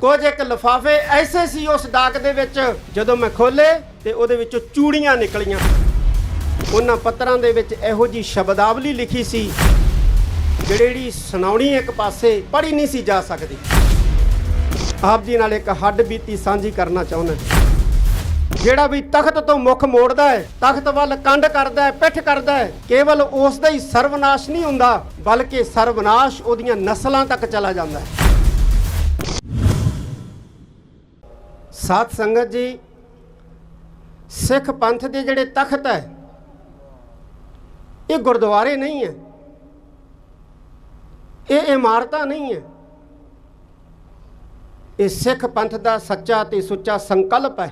ਕੁਝ ਇੱਕ ਲਿਫਾਫੇ ਐਸੇ ਸੀ ਉਸ ਡਾਕ ਦੇ ਵਿੱਚ ਜਦੋਂ ਮੈਂ ਖੋਲੇ ਤੇ ਉਹਦੇ ਵਿੱਚੋਂ ਚੂੜੀਆਂ ਨਿਕਲੀਆਂ। ਉਹਨਾਂ ਪੱਤਰਾਂ ਦੇ ਵਿੱਚ ਇਹੋ ਜੀ ਸ਼ਬਦਾਵਲੀ ਲਿਖੀ ਸੀ, ਜਿਹੜੀ ਸੁਣਾਉਣੀ ਇੱਕ ਪਾਸੇ ਪੜ੍ਹੀ ਨਹੀਂ ਸੀ ਜਾ ਸਕਦੀ। ਆਪ ਜੀ ਨਾਲ ਇੱਕ ਹੱਡ ਬੀਤੀ ਸਾਂਝੀ ਕਰਨਾ ਚਾਹੁੰਦਾ ਜਿਹੜਾ ਵੀ ਤਖਤ ਤੋਂ ਮੁਖ ਮੋੜਦਾ ਹੈ, ਤਖਤ ਵੱਲ ਕੰਡ ਕਰਦਾ ਹੈ, ਪਿੱਠ ਕਰਦਾ ਹੈ, ਕੇਵਲ ਉਸ ਦਾ ਹੀ ਸਰਵਨਾਸ਼ ਨਹੀਂ ਹੁੰਦਾ, ਬਲਕਿ ਸਰਵਨਾਸ਼ ਉਹਦੀਆਂ ਨਸਲਾਂ ਤੱਕ ਚਲਾ ਜਾਂਦਾ ਹੈ। ਸਾਧ ਸੰਗਤ ਜੀ, ਸਿੱਖ ਪੰਥ ਦੇ ਜਿਹੜੇ ਤਖਤ ਹੈ, ਇਹ ਗੁਰਦੁਆਰੇ ਨਹੀਂ ਹੈ। ਇਹ ਇਮਾਰਤਾਂ ਨਹੀਂ ਹੈ। ਇਹ ਸਿੱਖ ਪੰਥ ਦਾ ਸੱਚਾ ਤੇ ਸੁੱਚਾ ਸੰਕਲਪ ਹੈ,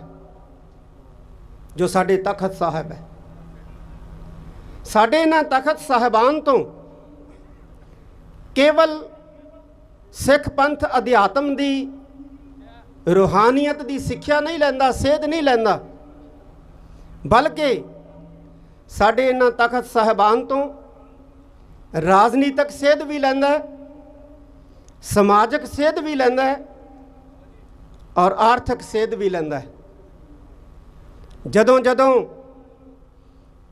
ਜੋ ਸਾਡੇ ਤਖਤ ਸਾਹਿਬ ਹੈ। ਸਾਡੇ ਇਹਨਾਂ ਤਖਤ ਸਾਹਿਬਾਨ ਤੋਂ ਕੇਵਲ ਸਿੱਖ ਪੰਥ ਅਧਿਆਤਮ ਦੀ ਰੂਹਾਨੀਅਤ ਦੀ ਸਿੱਖਿਆ ਨਹੀਂ ਲੈਂਦਾ, ਸੇਧ ਨਹੀਂ ਲੈਂਦਾ। ਬਲਕਿ ਸਾਡੇ ਇਹਨਾਂ ਤਖਤ ਸਾਹਿਬਾਨ ਤੋਂ ਰਾਜਨੀਤਿਕ ਸੇਧ ਵੀ ਲੈਂਦਾ ਸਮਾਜਿਕ ਸੇਧ ਵੀ ਲੈਂਦਾ ਔਰ ਆਰਥਿਕ ਸੇਧ ਵੀ ਲੈਂਦਾ ਜਦੋਂ ਜਦੋਂ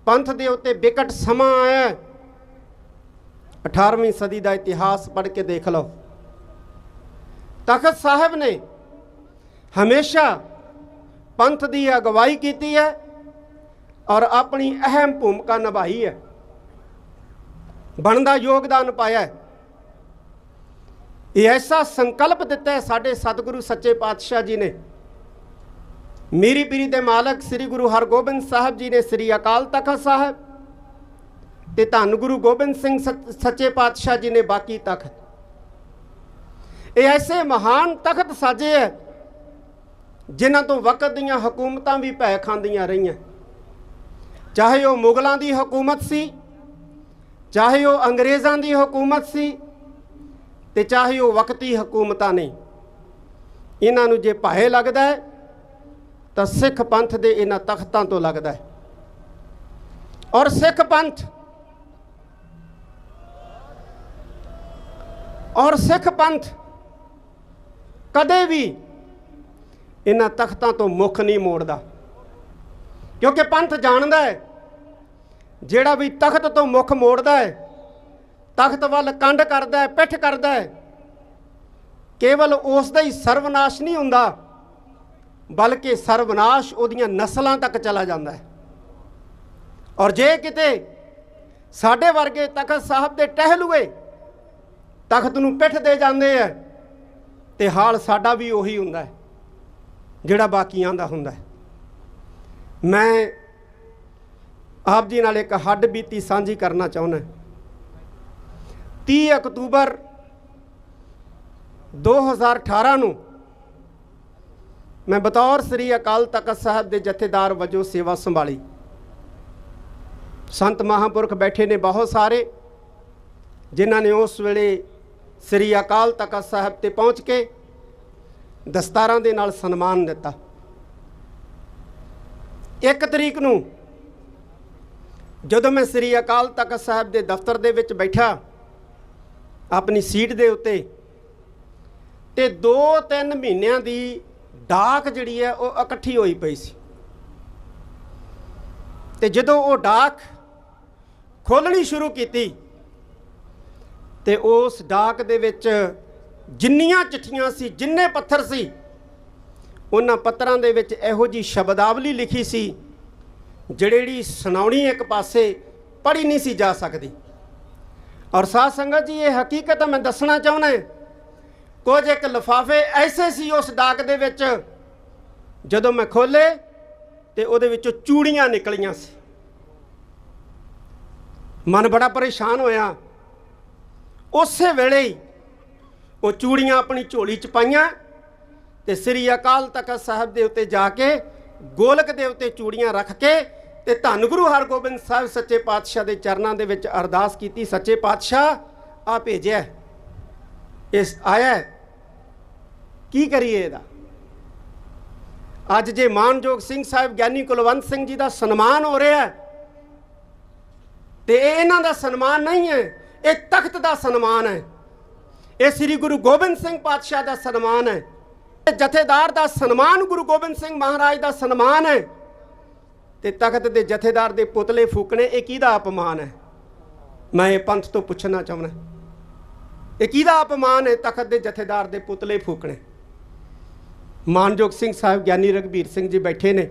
ਪੰਥ ਦੇ ਉੱਤੇ ਵਿਕਟ ਸਮਾਂ ਆਇਆ 18ਵੀਂ ਸਦੀ ਦਾ ਇਤਿਹਾਸ ਪੜ੍ਹ ਕੇ ਦੇਖ ਲਓ। ਤਖਤ ਸਾਹਿਬ ਨੇ ਹਮੇਸ਼ਾ ਪੰਥ ਦੀ ਅਗਵਾਈ ਕੀਤੀ ਹੈ ਔਰ ਆਪਣੀ ਅਹਿਮ ਭੂਮਿਕਾ ਨਿਭਾਈ ਹੈ। ਬਣਦਾ ਯੋਗਦਾਨ ਪਾਇਆ ਹੈ। ਇਹ ਐਸਾ ਸੰਕਲਪ ਦਿੱਤਾ ਹੈ ਸਾਡੇ ਸਤਿਗੁਰੂ ਸੱਚੇ ਪਾਤਸ਼ਾਹ ਜੀ ਨੇ। ਮੇਰੀ ਪੀਰੀ ਦੇ ਮਾਲਕ ਸ੍ਰੀ ਗੁਰੂ ਹਰਗੋਬਿੰਦ ਸਾਹਿਬ ਜੀ ਨੇ ਸ੍ਰੀ ਅਕਾਲ ਤਖਤ ਸਾਹਿਬ ਤੇ ਧੰਨ ਗੁਰੂ ਗੋਬਿੰਦ ਸਿੰਘ ਸੱਚੇ ਪਾਤਸ਼ਾਹ ਜੀ ਨੇ ਬਾਕੀ ਤਖਤ। ਇਹ ਐਸੇ ਮਹਾਨ ਤਖਤ ਸਾਜੇ ਹੈ ਜਿਨ੍ਹਾਂ ਤੋਂ ਵਕਤ ਦੀਆਂ ਹਕੂਮਤਾਂ ਵੀ ਭੈ ਖਾਂਦੀਆਂ ਰਹੀਆਂ। ਚਾਹੇ ਉਹ ਮੁਗਲਾਂ ਦੀ ਹਕੂਮਤ ਸੀ, ਚਾਹੇ ਉਹ ਅੰਗਰੇਜ਼ਾਂ ਦੀ ਹਕੂਮਤ ਸੀ ਤੇ ਚਾਹੇ ਉਹ ਵਕਤੀ ਹਕੂਮਤਾਂ ਨੇ। ਇਹਨਾਂ ਨੂੰ ਜੇ ਭਾਏ ਲੱਗਦਾ ਹੈ, ਤਾਂ ਸਿੱਖ ਪੰਥ ਦੇ ਇਹਨਾਂ ਤਖਤਾਂ ਤੋਂ ਲੱਗਦਾ ਹੈ। ਔਰ ਸਿੱਖ ਪੰਥ, ਔਰ ਸਿੱਖ ਪੰਥ ਕਦੇ ਵੀ ਇਹਨਾਂ ਤਖਤਾਂ ਤੋਂ ਮੁਖ ਨਹੀਂ ਮੋੜਦਾ। ਕਿਉਂਕਿ ਪੰਥ ਜਾਣਦਾ ਹੈ, ਜਿਹੜਾ ਵੀ ਤਖਤ ਤੋਂ ਮੁਖ ਮੋੜਦਾ ਹੈ, ਤਖਤ ਵੱਲ ਕੰਡ ਕਰਦਾ ਹੈ, ਪਿੱਠ ਕਰਦਾ ਹੈ, ਕੇਵਲ ਉਸ ਦਾ ਹੀ ਸਰਵਨਾਸ਼ ਨਹੀਂ ਹੁੰਦਾ, ਬਲਕਿ ਸਰਵਨਾਸ਼ ਉਹਦੀਆਂ ਨਸਲਾਂ ਤੱਕ ਚਲਾ ਜਾਂਦਾ ਹੈ। ਔਰ ਜੇ ਕਿਤੇ ਸਾਡੇ ਵਰਗੇ ਤਖਤ ਸਾਹਿਬ ਦੇ ਟਹਿਲੂਏ ਤਖਤ ਨੂੰ ਪਿੱਠ ਦੇ ਜਾਂਦੇ ਆ ਤੇ ਹਾਲ ਸਾਡਾ ਵੀ ਉਹੀ ਹੁੰਦਾ ਹੈ। ਜਿਹੜਾ ਬਾਕੀਆਂ ਦਾ ਹੁੰਦਾ ਮੈਂ ਆਪ ਜੀ ਨਾਲ ਇੱਕ ਹੱਡ ਬੀਤੀ ਸਾਂਝੀ ਕਰਨਾ ਚਾਹੁੰਦਾ 30 ਅਕਤੂਬਰ 2018 ਨੂੰ ਮੈਂ ਬਤੌਰ ਸ੍ਰੀ ਅਕਾਲ ਤਖਤ ਸਾਹਿਬ ਦੇ ਜਥੇਦਾਰ ਵਜੋਂ ਸੇਵਾ ਸੰਭਾਲੀ। ਸੰਤ ਮਹਾਂਪੁਰਖ ਬੈਠੇ ਨੇ ਬਹੁਤ ਸਾਰੇ, ਜਿਨ੍ਹਾਂ ਨੇ ਉਸ ਵੇਲੇ ਸ੍ਰੀ ਅਕਾਲ ਤਖਤ ਸਾਹਿਬ ਤੇ ਪਹੁੰਚ ਕੇ ਦਸਤਾਰਾਂ ਦੇ ਨਾਲ ਸਨਮਾਨ ਦਿੱਤਾ। ਇੱਕ ਤਰੀਕ ਨੂੰ ਜਦੋਂ ਮੈਂ ਸ੍ਰੀ ਅਕਾਲ ਤਖਤ ਸਾਹਿਬ ਦੇ ਦਫ਼ਤਰ ਦੇ ਵਿੱਚ ਬੈਠਾ, ਆਪਣੀ ਸੀਟ ਦੇ ਉੱਤੇ, ਤੇ 2-3 ਮਹੀਨਿਆਂ ਦੀ ਡਾਕ ਜਿਹੜੀ ਹੈ ਉਹ ਇਕੱਠੀ ਹੋਈ ਪਈ ਸੀ। ਤੇ ਜਦੋਂ ਉਹ ਡਾਕ ਖੋਲਣੀ ਸ਼ੁਰੂ ਕੀਤੀ, ਤੇ ਉਸ ਡਾਕ ਦੇ ਵਿੱਚ ਜਿੰਨੀਆਂ ਚਿੱਠੀਆਂ ਸੀ, ਜਿੰਨੇ ਪੱਥਰ ਸੀ, ਉਹਨਾਂ ਪੱਤਰਾਂ ਦੇ ਵਿੱਚ ਇਹੋ ਜੀ ਸ਼ਬਦਾਵਲੀ ਲਿਖੀ ਸੀ, ਜਿਹੜੀ ਸੁਣਾਉਣੀ ਇੱਕ ਪਾਸੇ ਪੜ੍ਹੀ ਨਹੀਂ ਸੀ ਜਾ ਸਕਦੀ। ਔਰ ਸਾਧ ਸੰਗਤ ਜੀ, ਇਹ ਹਕੀਕਤ ਮੈਂ ਦੱਸਣਾ ਚਾਹੁੰਦਾ ਕੁਝ ਇੱਕ ਲਿਫਾਫੇ ਐਸੇ ਸੀ ਉਸ ਡਾਕ ਦੇ ਵਿੱਚ, ਜਦੋਂ ਮੈਂ ਖੋਲੇ ਤੇ ਉਹਦੇ ਵਿੱਚੋਂ ਚੂੜੀਆਂ ਨਿਕਲੀਆਂ ਸੀ। ਮਨ ਬੜਾ ਪਰੇਸ਼ਾਨ ਹੋਇਆ। ਉਸੇ ਵੇਲੇ ਹੀ ਉਹ ਚੂੜੀਆਂ ਆਪਣੀ ਝੋਲੀ 'ਚ ਪਾਈਆਂ ਤੇ ਸ੍ਰੀ ਅਕਾਲ ਤਖਤ ਸਾਹਿਬ ਦੇ ਉੱਤੇ ਜਾ ਕੇ ਗੋਲਕ ਦੇ ਉੱਤੇ ਚੂੜੀਆਂ ਰੱਖ ਕੇ ਤੇ ਧੰਨ ਗੁਰੂ ਹਰਗੋਬਿੰਦ ਸਾਹਿਬ ਸੱਚੇ ਪਾਤਸ਼ਾਹ ਦੇ ਚਰਨਾਂ ਦੇ ਵਿੱਚ ਅਰਦਾਸ ਕੀਤੀ, ਸੱਚੇ ਪਾਤਸ਼ਾਹ, ਆ ਭੇਜਿਆ ਇਸ ਆਇਆ ਕੀ ਕਰੀਏ ਇਹਦਾ? ਅੱਜ ਜੇ ਮਾਨਯੋਗ ਸਿੰਘ ਸਾਹਿਬ ਗਿਆਨੀ ਕੁਲਵੰਤ ਸਿੰਘ ਜੀ ਦਾ ਸਨਮਾਨ ਹੋ ਰਿਹਾ ਹੈ, ਤੇ ਇਹ ਇਹਨਾਂ ਦਾ ਸਨਮਾਨ ਨਹੀਂ ਹੈ, ਇਹ ਤਖਤ ਦਾ ਸਨਮਾਨ ਹੈ। ਇਹ ਸ੍ਰੀ ਗੁਰੂ ਗੋਬਿੰਦ ਸਿੰਘ ਪਾਤਸ਼ਾਹ ਦਾ ਸਨਮਾਨ ਹੈ। ਜਥੇਦਾਰ ਦਾ ਸਨਮਾਨ ਗੁਰੂ ਗੋਬਿੰਦ ਸਿੰਘ ਮਹਾਰਾਜ ਦਾ ਸਨਮਾਨ ਹੈ। ਤੇ ਤਖਤ ਦੇ ਜਥੇਦਾਰ ਦੇ ਪੁਤਲੇ ਫੂਕਣੇ, ਇਹ ਕਿਹਦਾ ਅਪਮਾਨ ਹੈ? ਮੈਂ ਇਹ ਪੰਥ ਤੋਂ ਪੁੱਛਣਾ ਚਾਹੁੰਦਾ। ਇਹ ਕਿਹਦਾ ਅਪਮਾਨ ਹੈ ਤਖਤ ਦੇ ਜਥੇਦਾਰ ਦੇ ਪੁਤਲੇ ਫੂਕਣੇ? ਮਾਨਯੋਗ ਸਿੰਘ ਸਾਹਿਬ ਗਿਆਨੀ ਰਗਵੀਰ ਸਿੰਘ ਜੀ ਬੈਠੇ ਨੇ।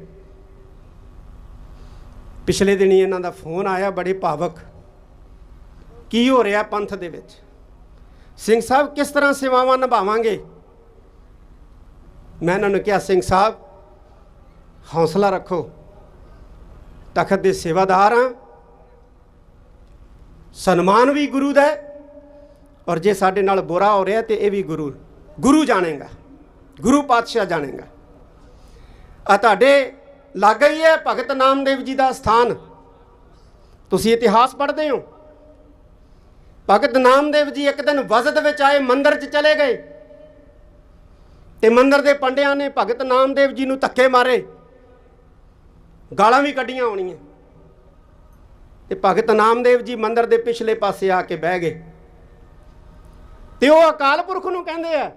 ਪਿਛਲੇ ਦਿਨੀ ਇਹਨਾਂ ਦਾ ਫੋਨ ਆਇਆ, ਬੜੇ ਭਾਵਕ। ਕੀ ਹੋ ਰਿਹਾ ਪੰਥ ਦੇ ਵਿੱਚ? ਸਿੰਘ ਸਾਹਿਬ ਕਿਸ ਤਰ੍ਹਾਂ ਸੇਵਾਵਾਂ ਨਿਭਾਵਾਂਗੇ? ਮੈਂ ਇਹਨਾਂ ਨੂੰ ਕਿਹਾ, ਸਿੰਘ ਸਾਹਿਬ, ਹੌਸਲਾ ਰੱਖੋ। ਤਖਤ ਦੇ ਸੇਵਾਦਾਰ ਹਾਂ। ਸਨਮਾਨ ਵੀ ਗੁਰੂ ਦਾ ਔਰ ਜੇ ਸਾਡੇ ਨਾਲ ਬੁਰਾ ਹੋ ਰਿਹਾ ਤੇ ਇਹ ਵੀ ਗੁਰੂ ਗੁਰੂ ਜਾਣੇਗਾ। ਗੁਰੂ ਪਾਤਸ਼ਾਹ ਜਾਣੇਗਾ। ਆ ਤੁਹਾਡੇ ਲਾਗੇ ਹੀ ਹੈ ਭਗਤ ਨਾਮਦੇਵ ਜੀ ਦਾ ਸਥਾਨ। ਤੁਸੀਂ ਇਤਿਹਾਸ ਪੜ੍ਹਦੇ ਹੋ। ਭਗਤ ਨਾਮਦੇਵ ਜੀ ਇੱਕ ਦਿਨ ਵਜ਼ਦ ਵਿੱਚ ਆਏ, ਮੰਦਿਰ 'ਚ ਚਲੇ ਗਏ। ਤੇ ਮੰਦਿਰ ਦੇ ਪੰਡਿਆਂ ਨੇ ਭਗਤ ਨਾਮਦੇਵ ਜੀ ਨੂੰ ਧੱਕੇ ਮਾਰੇ। ਗਾਲਾਂ ਵੀ ਕੱਢੀਆਂ ਹੋਣੀਆਂ। ਤੇ ਭਗਤ ਨਾਮਦੇਵ ਜੀ ਮੰਦਿਰ ਦੇ ਪਿਛਲੇ ਪਾਸੇ ਆ ਕੇ ਬਹਿ ਗਏ। ਤੇ ਉਹ ਅਕਾਲ ਪੁਰਖ ਨੂੰ ਕਹਿੰਦੇ ਆ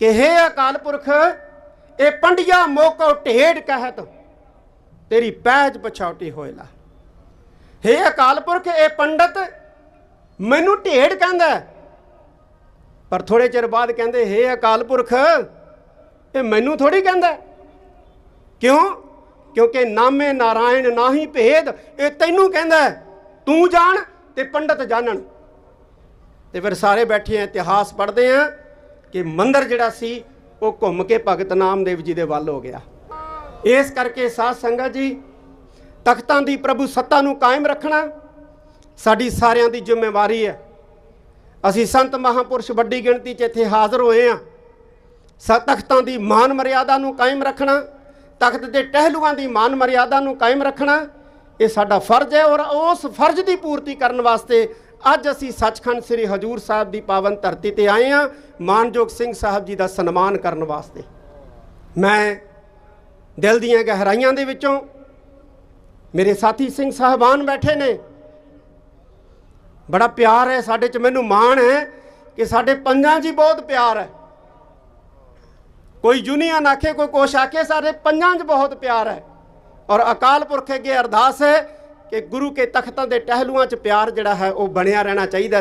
ਕਿ, ਹੇ ਅਕਾਲ ਪੁਰਖ, ਇਹ ਪੰਡਿਆ ਮੋਕੋ ਢੇਡ ਕਹਿਤ, ਤੇਰੀ ਪੈਜ ਪਛਾਉਟੀ ਹੋਇਲਾ। ਹੇ ਅਕਾਲ ਪੁਰਖ, ਇਹ ਪੰਡਤ ਮੈਨੂੰ ਢੇਡ ਕਹਿੰਦਾ ਪਰ ਥੋੜੇ ਚਿਰ ਬਾਅਦ ਕਹਿੰਦੇ, ਹੇ ਅਕਾਲ ਪੁਰਖ, ਇਹ ਮੈਨੂੰ ਥੋੜੀ ਕਹਿੰਦਾ ਕਿਉਂ? ਕਿਉਂਕਿ ਨਾਮੇ ਨਾਰਾਇਣ ਨਾਹੀ ਭੇਦ, ਇਹ ਤੈਨੂੰ ਕਹਿੰਦਾ ਤੂੰ ਜਾਣ ਤੇ ਪੰਡਤ ਜਾਣਨ। ਤੇ ਫਿਰ ਸਾਰੇ ਬੈਠੇ ਆ, ਇਤਿਹਾਸ ਪੜ੍ਹਦੇ ਆ ਕਿ ਮੰਦਰ ਜਿਹੜਾ ਸੀ, ਉਹ ਘੁੰਮ ਕੇ ਭਗਤ ਨਾਮਦੇਵ ਜੀ ਦੇ ਵੱਲ ਹੋ ਗਿਆ। ਇਸ ਕਰਕੇ ਸਾਧ ਸੰਗਤ ਜੀ, ਤਖਤਾਂ ਦੀ ਪ੍ਰਭੂ ਸੱਤਾ ਨੂੰ ਕਾਇਮ ਰੱਖਣਾ ਸਾਡੀ ਸਾਰਿਆਂ ਦੀ ਜ਼ਿੰਮੇਵਾਰੀ ਹੈ। ਅਸੀਂ ਸੰਤ ਮਹਾਪੁਰਸ਼ ਵੱਡੀ ਗਿਣਤੀ 'ਚ ਇੱਥੇ ਹਾਜ਼ਰ ਹੋਏ ਆ ਸ, ਤਖਤਾਂ ਦੀ ਮਾਨ ਮਰਿਆਦਾ ਨੂੰ ਕਾਇਮ ਰੱਖਣਾ, ਤਖਤ ਦੇ ਟਹਿਲੂਆਂ ਦੀ ਮਾਨ ਮਰਿਆਦਾ ਨੂੰ ਕਾਇਮ ਰੱਖਣਾ, ਇਹ ਸਾਡਾ ਫਰਜ਼ ਹੈ ਔਰ ਉਸ ਫਰਜ਼ ਦੀ ਪੂਰਤੀ ਕਰਨ ਵਾਸਤੇ ਅੱਜ ਅਸੀਂ ਸੱਚਖੰਡ ਸ੍ਰੀ ਹਜੂਰ ਸਾਹਿਬ ਦੀ ਪਾਵਨ ਧਰਤੀ ਤੇ ਆਏ ਆ ਮਾਨਯੋਗ ਸਿੰਘ ਸਾਹਿਬ ਜੀ ਦਾ ਸਨਮਾਨ ਕਰਨ ਵਾਸਤੇ। ਮੈਂ ਦਿਲ ਦੀਆਂ ਗਹਿਰਾਈਆਂ ਦੇ ਵਿੱਚੋਂ ਮੇਰੇ ਸਾਥੀ ਸਿੰਘ ਸਾਹਿਬਾਨ ਬੈਠੇ ਨੇ। ਬੜਾ ਪਿਆਰ ਹੈ, ਸਾਡੇ ਚ ਮੈਨੂੰ ਮਾਣ ਹੈ ਕਿ ਸਾਡੇ ਪੰਜਾਂ 'ਚ ਹੀ ਬਹੁਤ ਪਿਆਰ ਹੈ। ਕੋਈ ਯੂਨੀਅਨ ਆਖੇ, ਕੋਈ ਕੁਛ ਆਖੇ, ਸਾਡੇ ਪੰਜਾਂ 'ਚ ਬਹੁਤ ਪਿਆਰ ਹੈ। ਔਰ ਅਕਾਲ ਪੁਰਖ ਅੱਗੇ ਅਰਦਾਸ ਹੈ ਕਿ ਗੁਰੂ ਕੇ ਤਖਤਾਂ ਦੇ ਟਹਿਲੂਆਂ 'ਚ ਪਿਆਰ ਜਿਹੜਾ ਹੈ, ਉਹ ਬਣਿਆ ਰਹਿਣਾ ਚਾਹੀਦਾ